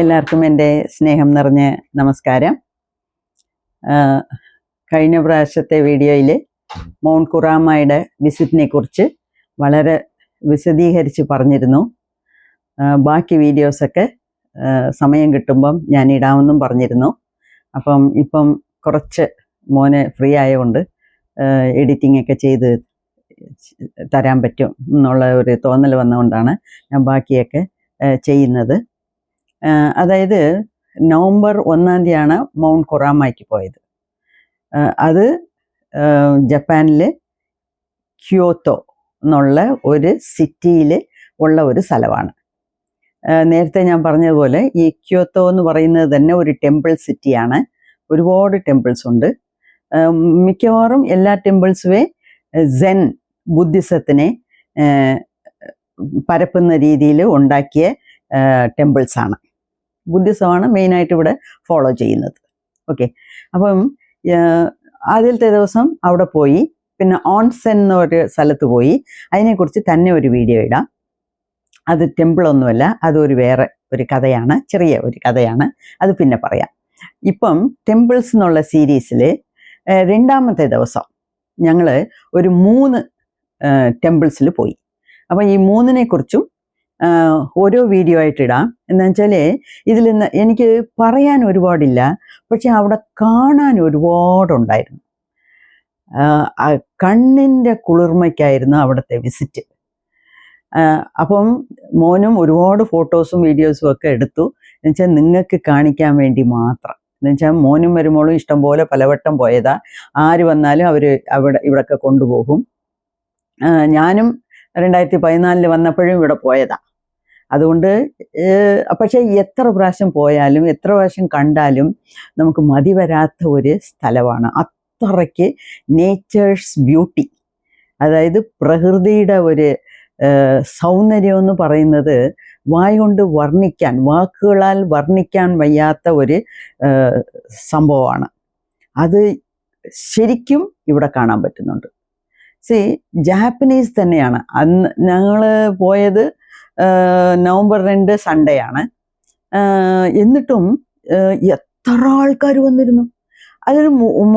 എല്ലാവർക്കും എന്റെ സ്നേഹം നിറഞ്ഞ നമസ്കാരം. കഴിഞ്ഞ പ്രാവശ്യത്തെ വീഡിയോയിൽ മൗണ്ട് കുറാമയുടെ വിസിറ്റിനെ കുറിച്ച് വളരെ വിശദീകരിച്ച് പറഞ്ഞിരുന്നു. ബാക്കി വീഡിയോസൊക്കെ സമയം കിട്ടുമ്പം ഞാൻ ഇടാമെന്നും പറഞ്ഞിരുന്നു. അപ്പം ഇപ്പം കുറച്ച് മോന് ഫ്രീ ആയതുകൊണ്ട് എഡിറ്റിംഗ് ഒക്കെ ചെയ്ത് തരാൻ പറ്റും എന്നുള്ള ഒരു തോന്നൽ വന്നുകൊണ്ടാണ് ഞാൻ ബാക്കിയൊക്കെ ചെയ്യുന്നത്. അതായത് നവംബർ ഒന്നാം തീയതിയാണ് മൗണ്ട് കൊറാമയ്ക്ക് പോയത്. അത് ജപ്പാനിലെ ക്യോത്തോ എന്നുള്ള ഒരു സിറ്റിയിൽ ഉള്ള ഒരു സ്ഥലമാണ്. നേരത്തെ ഞാൻ പറഞ്ഞതുപോലെ ഈ ക്യോത്തോ എന്ന് പറയുന്നത് തന്നെ ഒരു ടെമ്പിൾ സിറ്റിയാണ്. ഒരുപാട് ടെമ്പിൾസ് ഉണ്ട്. മിക്കവാറും എല്ലാ ടെമ്പിൾസുമേ സെൻ ബുദ്ധിസത്തിനെ പരപ്പുന്ന രീതിയിൽ ഉണ്ടാക്കിയ ടെമ്പിൾസാണ്. ബുദ്ധിസമാണ് മെയിനായിട്ട് ഇവിടെ ഫോളോ ചെയ്യുന്നത്. ഓക്കെ അപ്പം ആദ്യത്തെ ദിവസം അവിടെ പോയി പിന്നെ ഓൺസൻ എന്ന ഒരു സ്ഥലത്ത് പോയി. അതിനെക്കുറിച്ച് തന്നെ ഒരു വീഡിയോ ഇടാം. അത് ടെമ്പിൾ ഒന്നുമല്ല അതൊരു വേറെ ഒരു കഥയാണ് ചെറിയ ഒരു കഥയാണ്. അത് പിന്നെ പറയാം. ഇപ്പം ടെമ്പിൾസ് എന്നുള്ള സീരീസിൽ രണ്ടാമത്തെ ദിവസം ഞങ്ങൾ ഒരു മൂന്ന് ടെമ്പിൾസിൽ പോയി. അപ്പം ഈ മൂന്നിനെ കുറിച്ചും ഓരോ വീഡിയോ ആയിട്ട് ഇടാം. എന്ന് വെച്ചാൽ ഇതിൽ നിന്ന് എനിക്ക് പറയാൻ ഒരുപാടില്ല. പക്ഷെ അവിടെ കാണാൻ ഒരുപാടുണ്ടായിരുന്നു. കണ്ണിന്റെ കുളിർമയ്ക്കായിരുന്നു അവിടുത്തെ വിസിറ്റ് അപ്പം മോനും ഒരുപാട് ഫോട്ടോസും വീഡിയോസും ഒക്കെ എടുത്തു. എന്നുവെച്ചാൽ നിങ്ങൾക്ക് കാണിക്കാൻ വേണ്ടി മാത്രം. എന്നുവെച്ചാൽ മോനും വരുമ്പോഴും ഇഷ്ടംപോലെ പലവട്ടം പോയതാ. ആര് വന്നാലും അവർ അവിടെ ഇവിടൊക്കെ കൊണ്ടുപോകും. ഞാനും രണ്ടായിരത്തി പതിനാലിൽ വന്നപ്പോഴും ഇവിടെ പോയതാ. അതുകൊണ്ട് പക്ഷേ എത്ര പ്രാവശ്യം പോയാലും എത്ര പ്രാവശ്യം കണ്ടാലും നമുക്ക് മതി വരാത്ത ഒരു സ്ഥലമാണ്. അത്രയ്ക്ക് നേച്ചേഴ്സ് ബ്യൂട്ടി അതായത് പ്രകൃതിയുടെ ഒരു സൗന്ദര്യം എന്ന് പറയുന്നത് വായ കൊണ്ട് വർണിക്കാൻ വാക്കുകളാൽ വർണിക്കാൻ വയ്യാത്ത ഒരു സംഭവമാണ്. അത് ശരിക്കും ഇവിടെ കാണാൻ പറ്റുന്നുണ്ട്. സി ജാപ്പനീസ് തന്നെയാണ്. അന്ന് ഞങ്ങൾ പോയത് നവംബർ രണ്ട് സൺഡേ ആണ് എന്നിട്ടും എത്ര ആൾക്കാർ വന്നിരുന്നു? അതിൽ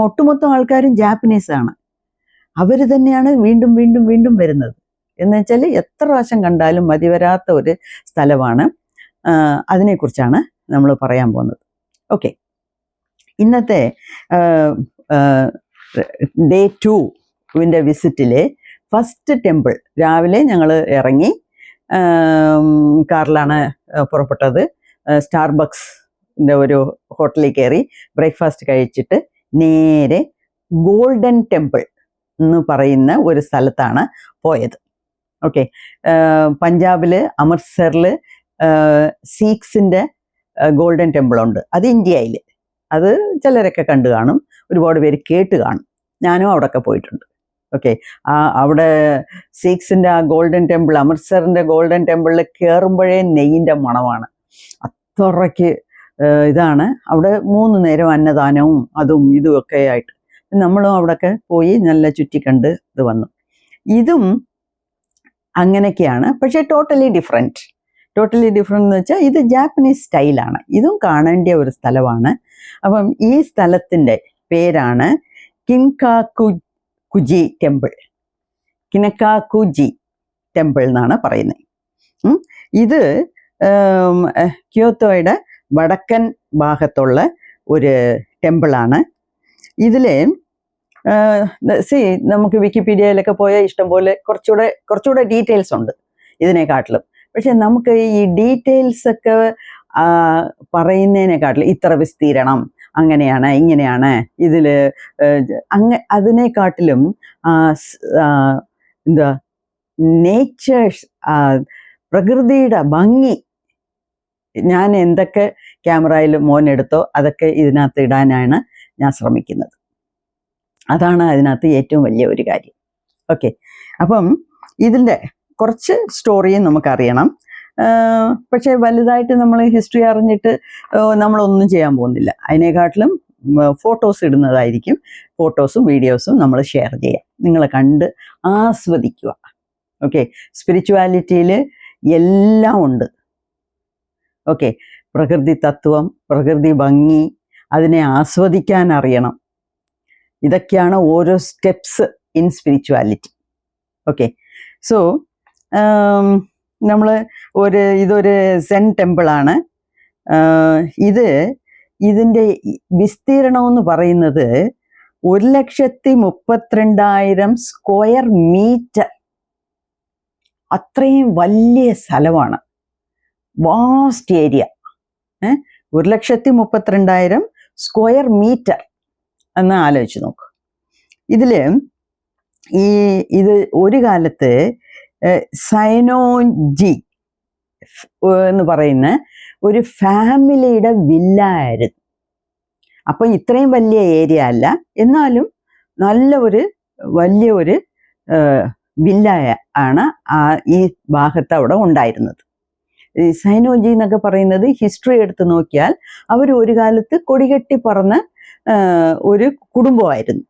ഒട്ടുമൊത്തം ആൾക്കാരും ജാപ്പനീസ് ആണ് അവർ തന്നെയാണ് വീണ്ടും വീണ്ടും വീണ്ടും വരുന്നത്. എന്ന് വെച്ചാൽ എത്ര പ്രാവശ്യം കണ്ടാലും മതി വരാത്ത ഒരു സ്ഥലമാണ്. അതിനെക്കുറിച്ചാണ് നമ്മൾ പറയാൻ പോകുന്നത്. ഓക്കെ. ഇന്നത്തെ ഡേ ടു വിസിറ്റിലെ ഫസ്റ്റ് ടെമ്പിൾ രാവിലെ ഞങ്ങൾ ഇറങ്ങി കാറിലാണ് പുറപ്പെട്ടത്. സ്റ്റാർബക്സിന്റെ ഒരു ഹോട്ടലിൽ കയറി ബ്രേക്ക്ഫാസ്റ്റ് കഴിച്ചിട്ട് നേരെ ഗോൾഡൻ ടെമ്പിൾ എന്ന് പറയുന്ന ഒരു സ്ഥലത്താണ് പോയത്. ഓക്കെ. പഞ്ചാബിൽ അമൃത്സറിൽ സീക്സിന്റെ ഗോൾഡൻ ടെമ്പിൾ ഉണ്ട് അത് ഇന്ത്യയിൽ അത് ചിലരൊക്കെ കണ്ടു കാണും. ഒരുപാട് പേര് കേട്ട് കാണും. ഞാനും അവിടെയൊക്കെ പോയിട്ടുണ്ട്. ഓക്കെ ആ അവിടെ സീക്സിന്റെ ആ ഗോൾഡൻ ടെമ്പിൾ അമൃത്സറിന്റെ ഗോൾഡൻ ടെമ്പിളിൽ കയറുമ്പോഴേ നെയ്യിന്റെ മണമാണ്. അത്രയ്ക്ക് ഇതാണ്. അവിടെ മൂന്ന് നേരം അന്നദാനവും അതും ഇതും ഒക്കെ ആയിട്ട്. നമ്മളും അവിടെയൊക്കെ പോയി നല്ല ചുറ്റിക്കണ്ട് ഇത് വന്നു. ഇതും അങ്ങനെയൊക്കെയാണ് പക്ഷേ ടോട്ടലി ഡിഫറെന്റ് ടോട്ടലി ഡിഫറെന്റ് എന്ന് വെച്ചാൽ ഇത് ജാപ്പനീസ് സ്റ്റൈലാണ് ഇതും കാണേണ്ട ഒരു സ്ഥലമാണ്. അപ്പം ഈ സ്ഥലത്തിന്റെ പേരാണ് കിൻകാക്കു കുജി ടെമ്പിൾ. കിനക്കാക്കുജി ടെമ്പിൾ എന്നാണ് പറയുന്നത്. ഇത് ക്യോത്തോയുടെ വടക്കൻ ഭാഗത്തുള്ള ഒരു ടെമ്പിളാണ് ഇതിൽ സി നമുക്ക് വിക്കിപീഡിയയിലൊക്കെ പോയാൽ ഇഷ്ടംപോലെ കുറച്ചുകൂടെ കുറച്ചുകൂടെ ഡീറ്റെയിൽസ് ഉണ്ട് ഇതിനെക്കാട്ടിലും. പക്ഷെ നമുക്ക് ഈ ഡീറ്റെയിൽസ് ഒക്കെ പറയുന്നതിനെക്കാട്ടിലും ഇത്ര വിസ്തീരണം അങ്ങനെയാണ് ഇങ്ങനെയാണ്. ഇതിൽ അങ്ങ അതിനെക്കാട്ടിലും എന്താ നേച്ചേഴ്സ് പ്രകൃതിയുടെ ഭംഗി ഞാൻ എന്തൊക്കെ ക്യാമറയിൽ മോനെടുത്തോ അതൊക്കെ ഇതിനകത്ത് ഇടാനാണ് ഞാൻ ശ്രമിക്കുന്നത്. അതാണ് അതിനകത്ത് ഏറ്റവും വലിയ ഒരു കാര്യം. ഓക്കെ. അപ്പം ഇതിന്റെ കുറച്ച് സ്റ്റോറിയും നമുക്കറിയണം. പക്ഷേ വലുതായിട്ട് നമ്മൾ ഹിസ്റ്ററി അറിഞ്ഞിട്ട് നമ്മളൊന്നും ചെയ്യാൻ പോകുന്നില്ല. അതിനെക്കാട്ടിലും ഫോട്ടോസ് ഇടുന്നതായിരിക്കും. ഫോട്ടോസും വീഡിയോസും നമ്മൾ ഷെയർ ചെയ്യാം. നിങ്ങളെ കണ്ട് ആസ്വദിക്കുക. ഓക്കെ സ്പിരിച്വാലിറ്റിയിൽ എല്ലാം ഉണ്ട്. ഓക്കെ പ്രകൃതി തത്വം പ്രകൃതി ഭംഗി അതിനെ ആസ്വദിക്കാൻ അറിയണം. ഇതൊക്കെയാണ് ഓരോ steps in spirituality okay so നമ്മൾ ഒരു ഇതൊരു സെൻ ടെമ്പിളാണ്. ഇത് ഇതിന്റെ വിസ്തീർണം എന്ന് പറയുന്നത് ഒരു ലക്ഷത്തി മുപ്പത്തിരണ്ടായിരം സ്ക്വയർ മീറ്റർ. അത്രയും വലിയ സ്ഥലമാണ്. Vast area. ഒരു ലക്ഷത്തി മുപ്പത്തിരണ്ടായിരം സ്ക്വയർ മീറ്റർ എന്ന് ആലോചിച്ച് നോക്ക്. ഇതിൽ ഈ ഇത് ഒരു കാലത്ത് സൈനോജി എന്ന് പറയുന്ന ഒരു ഫാമിലിയുടെ വില്ല ആയിരുന്നു അപ്പം ഇത്രയും വലിയ ഏരിയ അല്ല. എന്നാലും നല്ല ഒരു വലിയ ഒരു വില്ല ആണ് ആ ഈ ഭാഗത്ത് അവിടെ ഉണ്ടായിരുന്നത്. സൈനോജി എന്നൊക്കെ പറയുന്നത് ഹിസ്റ്ററി എടുത്ത് നോക്കിയാൽ അവർ ഒരു കാലത്ത് കൊടികെട്ടി പറന്ന ഒരു കുടുംബമായിരുന്നു.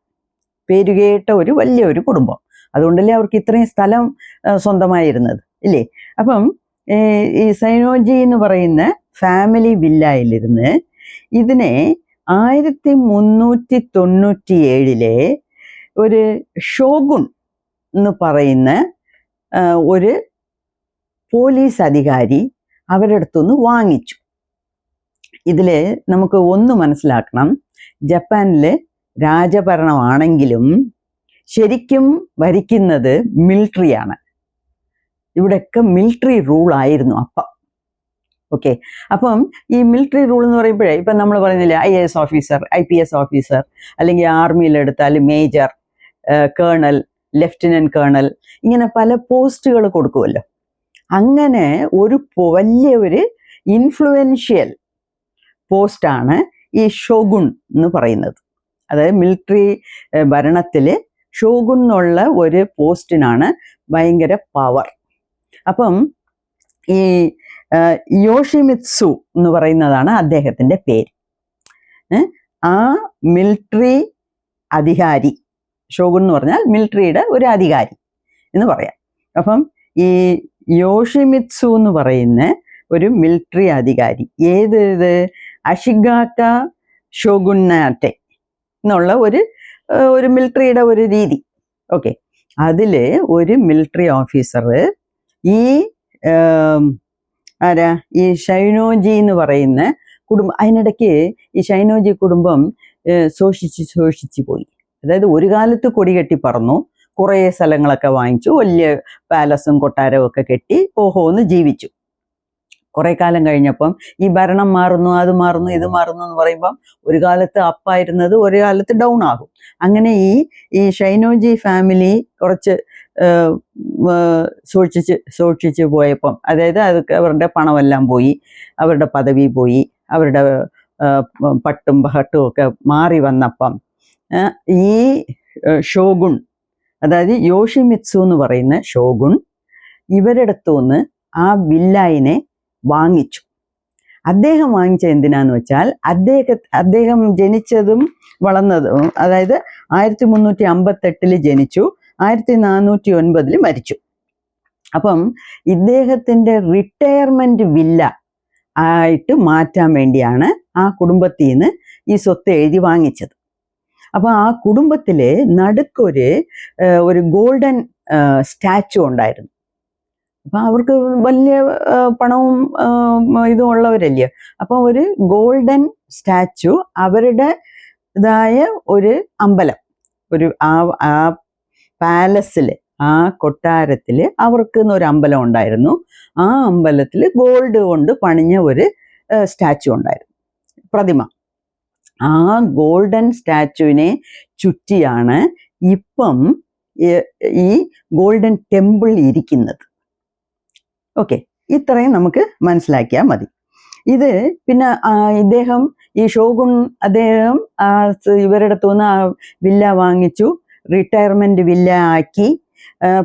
പേരുകേട്ട ഒരു വലിയ ഒരു കുടുംബം. അതുകൊണ്ടല്ലേ അവർക്ക് ഇത്രയും സ്ഥലം സ്വന്തമായിരുന്നത്. ഇല്ലേ? അപ്പം ഈ സൈനോജി എന്ന് പറയുന്ന ഫാമിലി വില്ലയിലിരുന്ന് ഇതിനെ ആയിരത്തി മുന്നൂറ്റി തൊണ്ണൂറ്റി ഏഴിലെ ഒരു ഷോഗുൺ എന്ന് പറയുന്ന ഒരു പോലീസ് അധികാരി അവരുടെ അടുത്തുനിന്ന് വാങ്ങിച്ചു. ഇതിൽ നമുക്ക് ഒന്ന് മനസ്സിലാക്കണം. ജപ്പാനിൽ രാജഭരണമാണെങ്കിലും ശരിക്കും ഭരിക്കുന്നത് മിലിറ്ററിയാണ് ഇവിടെയൊക്കെ മിലിറ്ററി റൂൾ ആയിരുന്നു അപ്പം. ഓക്കെ അപ്പം ഈ മിലിറ്ററി റൂൾ എന്ന് പറയുമ്പോഴേ ഇപ്പം നമ്മൾ പറയുന്നില്ലേ I A S officer I P S officer അല്ലെങ്കിൽ ആർമിയിലെടുത്താൽ മേജർ കേണൽ ലെഫ്റ്റനന്റ് കേണൽ ഇങ്ങനെ പല പോസ്റ്റുകൾ കൊടുക്കുമല്ലോ അങ്ങനെ ഒരു വലിയ ഒരു ഇൻഫ്ലുവൻഷ്യൽ പോസ്റ്റാണ് ഈ ഷോഗുൺ എന്ന് പറയുന്നത്. അതായത് മിലിറ്ററി ഭരണത്തിൽ ഷോഗുൺ എന്നുള്ള ഒരു പോസ്റ്റിനാണ് ഭയങ്കര പവർ അപ്പം ഈ യോഷിമിത്സു എന്ന് പറയുന്നതാണ് അദ്ദേഹത്തിന്റെ പേര്. ആ മിലിറ്ററി അധികാരി ഷോഗുൻ എന്ന് പറഞ്ഞാൽ മിലിറ്ററിയുടെ ഒരു അധികാരി എന്ന് പറയാം. അപ്പം ഈ യോഷിമിത്സു എന്ന് പറയുന്ന ഒരു മിലിറ്ററി അധികാരി ഏത് ഇത്? അഷിഗാക്ക ഷോഗുന്നാറ്റെ എന്നുള്ള ഒരു ഒരു മിലിറ്ററിയുടെ ഒരു രീതി. ഓക്കെ. അതിൽ ഒരു മിലിറ്ററി ഓഫീസർ ഈ ആരാ? ഈ ഷൈനോജി എന്ന് പറയുന്ന കുടുംബം അതിനിടയ്ക്ക് ഈ ഷൈനോജി കുടുംബം ശോഷിച്ച് ശോഷിച്ച് പോയി. അതായത് ഒരു കാലത്ത് കൊടി കെട്ടി പറന്നു. കുറേ സ്ഥലങ്ങളൊക്കെ വാങ്ങിച്ചു. വലിയ പാലസും കൊട്ടാരവും ഒക്കെ കെട്ടി ഓഹോ എന്ന് ജീവിച്ചു. കുറേ കാലം കഴിഞ്ഞപ്പം ഈ ഭരണം മാറുന്നു അത് മാറുന്നു ഇത് മാറുന്നു എന്ന് പറയുമ്പം ഒരു കാലത്ത് അപ്പായിരുന്നത് ഒരു കാലത്ത് ഡൗൺ ആകും. അങ്ങനെ ഈ ഈ ഷൈനോജി ഫാമിലി കുറച്ച് സൂക്ഷിച്ച് സൂക്ഷിച്ച് പോയപ്പം. അതായത് അതൊക്കെ അവരുടെ പണമെല്ലാം പോയി. അവരുടെ പദവി പോയി. അവരുടെ പട്ടും പഹട്ടും ഒക്കെ മാറി വന്നപ്പം ഈ ഷോഗുൺ അതായത് യോഷിമിത്സു എന്ന് പറയുന്ന ഷോഗുൺ ഇവരുടെ അടുത്തുനിന്ന് ആ വില്ലായിനെ വാങ്ങിച്ചു. അദ്ദേഹം വാങ്ങിച്ച എന്തിനാന്ന് വെച്ചാൽ അദ്ദേഹ അദ്ദേഹം ജനിച്ചതും വളർന്നതും അതായത് ആയിരത്തി മുന്നൂറ്റി അമ്പത്തെട്ടിൽ ജനിച്ചു. ആയിരത്തി നാനൂറ്റി ഒൻപതിൽ മരിച്ചു. അപ്പം ഇദ്ദേഹത്തിന്റെ റിട്ടയർമെന്റ് വില്ല ആയിട്ട് മാറ്റാൻ വേണ്ടിയാണ് ആ കുടുംബത്തിൽ നിന്ന് ഈ സ്വത്ത് എഴുതി വാങ്ങിച്ചത്. അപ്പോൾ ആ കുടുംബത്തിലെ നടുക്കൊരു ഒരു ഗോൾഡൻ സ്റ്റാച്ചു ഉണ്ടായിരുന്നു. അപ്പോൾ അവർക്ക് വലിയ പണവും ഇതും ഉള്ളവരല്ലേ? അപ്പോൾ ഒരു ഗോൾഡൻ സ്റ്റാച്ചു അവരുടെ ഇതായ ഒരു അമ്പലം. ഒരു ആ പാലസിൽ ആ കൊട്ടാരത്തിൽ അവർക്ക് ഒരു അമ്പലം ഉണ്ടായിരുന്നു. ആ അമ്പലത്തിൽ ഗോൾഡ് കൊണ്ട് പണിഞ്ഞ ഒരു സ്റ്റാച്ചു ഉണ്ടായിരുന്നു. പ്രതിമ. ആ ഗോൾഡൻ സ്റ്റാച്ചുവിനെ ചുറ്റിയാണ് ഇപ്പം ഈ- ഗോൾഡൻ ടെമ്പിൾ ഇരിക്കുന്നത്. ഓക്കെ. ഇത്രയും നമുക്ക് മനസ്സിലാക്കിയാൽ മതി. ഇത് പിന്നെ ഇദ്ദേഹം ഈ ഷോഗുൺ അദ്ദേഹം ഇവരുടെ തോന്നുന്ന ആ വില്ല വാങ്ങിച്ചു. റിട്ടയർമെന്റ് വില്ല ആക്കി.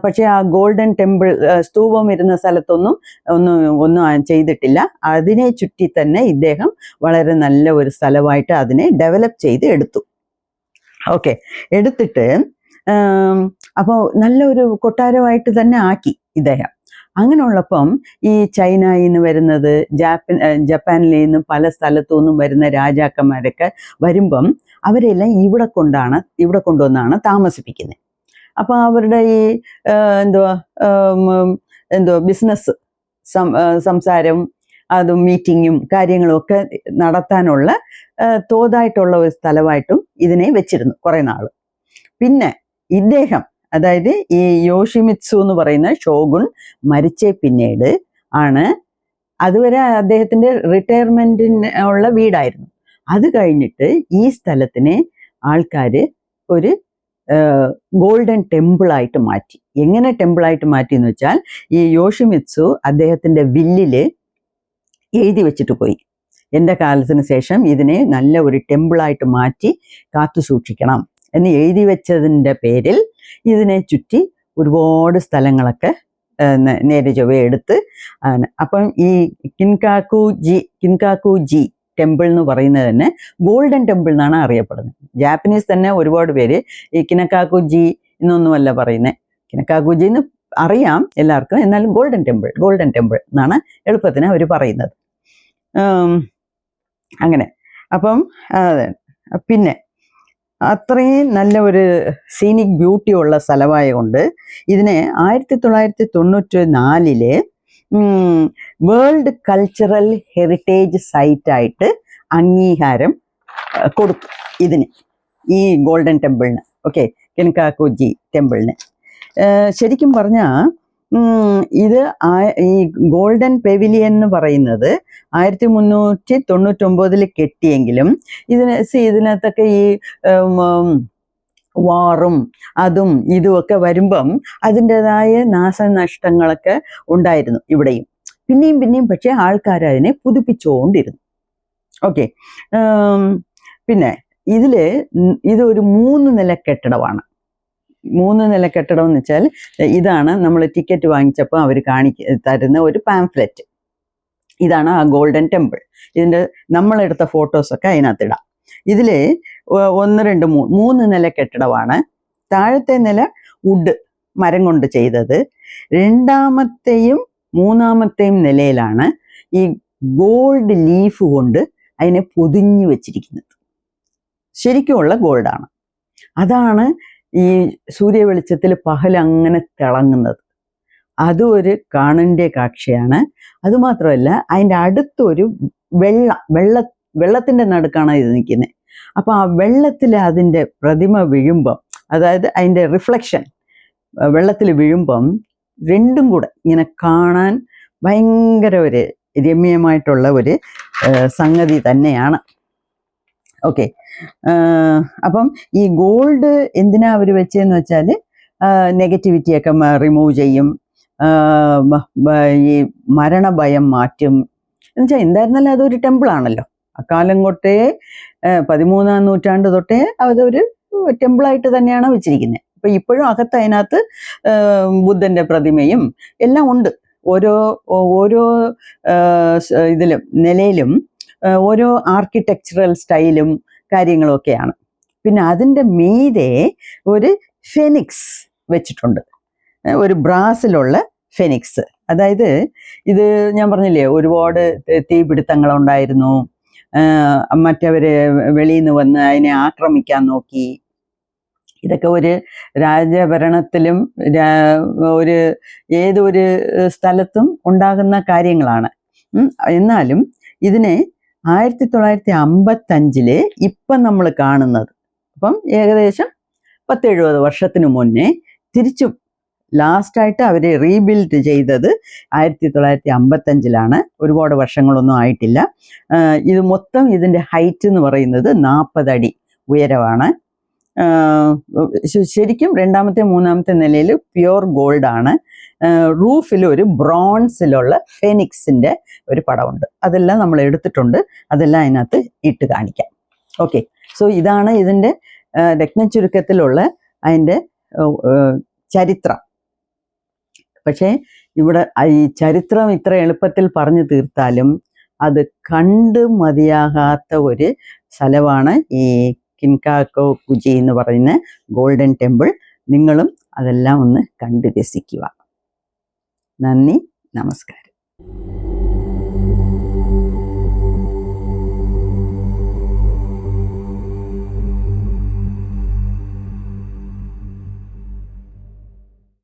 പക്ഷെ ആ ഗോൾഡൻ ടെമ്പിൾ സ്തൂപം ഇരുന്ന സ്ഥലത്തൊന്നും ഒന്നും ഒന്നും ചെയ്തിട്ടില്ല. അതിനെ ചുറ്റി തന്നെ ഇദ്ദേഹം വളരെ നല്ല ഒരു സ്ഥലമായിട്ട് അതിനെ ഡെവലപ്പ് ചെയ്ത് എടുത്തു. ഓക്കെ എടുത്തിട്ട് അപ്പോൾ നല്ലൊരു കൊട്ടാരമായിട്ട് തന്നെ ആക്കി ഇദ്ദേഹം. അങ്ങനെയുള്ളപ്പം ഈ ചൈനയിൽ നിന്ന് വരുന്നത് ജാപ്പൻ ജപ്പാനിൽ നിന്നും പല സ്ഥലത്തു നിന്നും വരുന്ന രാജാക്കന്മാരൊക്കെ വരുമ്പം അവരെല്ലാം ഇവിടെ കൊണ്ടാണ് ഇവിടെ കൊണ്ടുവന്നാണ് താമസിപ്പിക്കുന്നത് അപ്പോൾ അവരുടെ ഈ എന്തുവാ എന്തുവാ ബിസിനസ് സംസാരം അതും മീറ്റിങ്ങും കാര്യങ്ങളും ഒക്കെ നടത്താനുള്ള തോതായിട്ടുള്ള ഒരു സ്ഥലമായിട്ടും ഇതിനെ വെച്ചിരുന്നു കുറേ നാൾ പിന്നെ ഇദ്ദേഹം അതായത് ഈ യോഷിമിത്സു എന്ന് പറയുന്ന ഷോഗുൺ മരിച്ചേ പിന്നീട് ആണ്. അതുവരെ അദ്ദേഹത്തിന്റെ റിട്ടയർമെന്റിന് ഉള്ള വീടായിരുന്നു. അത് കഴിഞ്ഞിട്ട് ഈ സ്ഥലത്തിനെ ആൾക്കാർ ഒരു ഗോൾഡൻ ടെമ്പിൾ ആയിട്ട് മാറ്റി. എങ്ങനെ ടെമ്പിൾ ആയിട്ട് മാറ്റി എന്ന് വെച്ചാൽ ഈ യോഷിമിത്സു അദ്ദേഹത്തിന്റെ വില്ലിൽ എഴുതി വെച്ചിട്ട് പോയി. എന്റെ കാലത്തിന് ശേഷം ഇതിനെ നല്ല ഒരു ടെമ്പിളായിട്ട് മാറ്റി കാത്തു സൂക്ഷിക്കണം എന്ന് എഴുതി വെച്ചതിന്റെ പേരിൽ ഇതിനെ ചുറ്റി ഒരുപാട് സ്ഥലങ്ങളൊക്കെ നേരെ ചൊവ്വ എടുത്ത് അപ്പം ഈ Kinkaku ji Kinkaku ji temple എന്ന് പറയുന്നത് തന്നെ ഗോൾഡൻ ടെമ്പിൾ എന്നാണ് അറിയപ്പെടുന്നത്. ജാപ്പനീസ് തന്നെ ഒരുപാട് പേര് ഈ കിനക്കാക്കു ജി എന്നൊന്നുമല്ല പറയുന്നത് കിനക്കാക്കു ജി എന്ന് അറിയാം എല്ലാവർക്കും എന്നാലും ഗോൾഡൻ ടെമ്പിൾ ഗോൾഡൻ ടെമ്പിൾ എന്നാണ് എളുപ്പത്തിന് അവർ പറയുന്നത്. അങ്ങനെ. അപ്പം പിന്നെ അത്രയും നല്ല ഒരു സീനിക് ബ്യൂട്ടി ഉള്ള സ്ഥലമായ കൊണ്ട് ഇതിനെ ആയിരത്തി തൊള്ളായിരത്തി തൊണ്ണൂറ്റി നാലിൽ വേൾഡ് കൾച്ചറൽ ഹെറിറ്റേജ് സൈറ്റായിട്ട് അംഗീകാരം കൊടുത്തു ഇതിന്. ഈ ഗോൾഡൻ ടെമ്പിളിന് ഓക്കെ കെൻകാക്കോജി ടെമ്പിളിന് ശരിക്കും പറഞ്ഞാൽ ഇത് ഈ ഗോൾഡൻ പെവിലിയൻ എന്ന് പറയുന്നത് ആയിരത്തി മുന്നൂറ്റി തൊണ്ണൂറ്റൊമ്പതിൽ കെട്ടിയെങ്കിലും ഇതിന് ഇതിനകത്തൊക്കെ ഈ വാറും അതും ഇതുമൊക്കെ വരുമ്പം അതിന്റെതായ നാശനഷ്ടങ്ങളൊക്കെ ഉണ്ടായിരുന്നു ഇവിടെയും. പിന്നെയും പിന്നെയും പക്ഷേ ആൾക്കാർ അതിനെ പുതുപ്പിച്ചുകൊണ്ടിരുന്നു ഓക്കെ. പിന്നെ ഇതിൽ ഉം ഇതൊരു മൂന്ന് നില കെട്ടിടമാണ്. മൂന്ന് നില കെട്ടിടം എന്ന് വെച്ചാൽ ഇതാണ് നമ്മൾ ടിക്കറ്റ് വാങ്ങിച്ചപ്പോൾ അവർ കാണിക്ക തരുന്ന ഒരു പാംഫ്ലെറ്റ് ഇതാണ് ആ ഗോൾഡൻ ടെമ്പിൾ ഇതിന്റെ നമ്മളെടുത്ത ഫോട്ടോസൊക്കെ അതിനകത്തിടാം ഇതിൽ ഒന്ന് രണ്ട് മൂന്ന് മൂന്ന് നില കെട്ടിടമാണ്. താഴത്തെ നില വുഡ് മരം കൊണ്ട് ചെയ്തത്. രണ്ടാമത്തെയും മൂന്നാമത്തെയും നിലയിലാണ് ഈ ഗോൾഡ് ലീഫ് കൊണ്ട് അതിനെ പൊതിഞ്ഞു വെച്ചിരിക്കുന്നത്. ശരിക്കുമുള്ള ഗോൾഡാണ് അതാണ് ഈ സൂര്യ വെളിച്ചത്തിൽ പകൽ അങ്ങനെ തിളങ്ങുന്നത്. അതും ഒരു കാണേണ്ട കാഴ്ചയാണ്. അതുമാത്രമല്ല അതിന്റെ അടുത്തൊരു വെള്ള വെള്ള വെള്ളത്തിന്റെ നടുക്കാണ് ഇത് നിൽക്കുന്നത്. അപ്പോൾ ആ വെള്ളത്തിൽ അതിന്റെ പ്രതിമ വീഴുമ്പം അതായത് അതിന്റെ റിഫ്ലക്ഷൻ വെള്ളത്തിൽ വീഴുമ്പം രണ്ടും കൂടെ ഇങ്ങനെ കാണാൻ ഭയങ്കര ഒരു രമ്യമായിട്ടുള്ള ഒരു സംഗതി തന്നെയാണ്. ഓക്കെ. അപ്പം ഈ ഗോൾഡ് എന്തിനാ അവർ വെച്ചതെന്ന് വെച്ചാൽ നെഗറ്റിവിറ്റിയൊക്കെ റിമൂവ് ചെയ്യും. ഈ മരണഭയം മാറ്റും. എന്നുവെച്ചാൽ എന്തായിരുന്നാലും അതൊരു ടെമ്പിൾ ആണല്ലോ. അക്കാലം തൊട്ടേ പതിമൂന്നാം നൂറ്റാണ്ട് തൊട്ടേ അതൊരു ടെമ്പിളായിട്ട് തന്നെയാണ് വെച്ചിരിക്കുന്നത് അപ്പൊ ഇപ്പോഴും അകത്ത് അതിനകത്ത് ബുദ്ധന്റെ പ്രതിമയും എല്ലാം ഉണ്ട്. ഓരോ ഓരോ ഇതിലും നിലയിലും ഓരോ ആർക്കിടെക്ചറൽ സ്റ്റൈലും കാര്യങ്ങളും ഒക്കെയാണ് പിന്നെ അതിന്റെ മീതെ ഒരു ഫെനിക്സ് വെച്ചിട്ടുണ്ട്. ഒരു ബ്രാസിലുള്ള ഫെനിക്സ്. അതായത് ഇത് ഞാൻ പറഞ്ഞില്ലേ ഒരുപാട് തീപിടുത്തങ്ങളുണ്ടായിരുന്നു. മറ്റവർ വെളിയിൽ നിന്ന് വന്ന് അതിനെ ആക്രമിക്കാൻ നോക്കി. ഇതൊക്കെ ഒരു രാജഭരണത്തിലും ഒരു ഏതൊരു സ്ഥലത്തും ഉണ്ടാകുന്ന കാര്യങ്ങളാണ്. എന്നാലും ഇതിനെ ആയിരത്തി തൊള്ളായിരത്തി അമ്പത്തഞ്ചിൽ ഇപ്പം നമ്മൾ കാണുന്നത്. അപ്പം ഏകദേശം പത്തെഴുപത് വർഷത്തിന് മുന്നേ തിരിച്ചു ലാസ്റ്റായിട്ട് അവരെ റീബിൽഡ് ചെയ്തത് ആയിരത്തി തൊള്ളായിരത്തി അമ്പത്തഞ്ചിലാണ് ഒരുപാട് വർഷങ്ങളൊന്നും ആയിട്ടില്ല. ഇത് മൊത്തം ഇതിന്റെ ഹൈറ്റ് എന്ന് പറയുന്നത് നാൽപ്പത് അടി ഉയരമാണ് ശരിക്കും രണ്ടാമത്തെ മൂന്നാമത്തെ നിലയിൽ പ്യുവർ ഗോൾഡാണ്. റൂഫിൽ ഒരു ബ്രോൺസിലുള്ള ഫെനിക്സിന്റെ ഒരു പടമുണ്ട്. അതെല്ലാം നമ്മൾ എടുത്തിട്ടുണ്ട്. അതെല്ലാം അതിനകത്ത് ഇട്ട് കാണിക്കാം. ഓക്കെ. സോ ഇതാണ് ഇതിന്റെ രത്നച്ചുരുക്കത്തിലുള്ള അതിന്റെ ചരിത്രം. പക്ഷേ ഇവിടെ ഈ ചരിത്രം ഇത്ര എളുപ്പത്തിൽ പറഞ്ഞു തീർത്താലും അത് കണ്ട് മതിയാകാത്ത ഒരു സ്ഥലമാണ് ഈ കിൻകാക്കോ കുജി എന്ന് പറയുന്ന ഗോൾഡൻ ടെമ്പിൾ. നിങ്ങളും അതെല്ലാം ഒന്ന് കണ്ട് രസിക്കുക. നന്ദി നമസ്കാരം.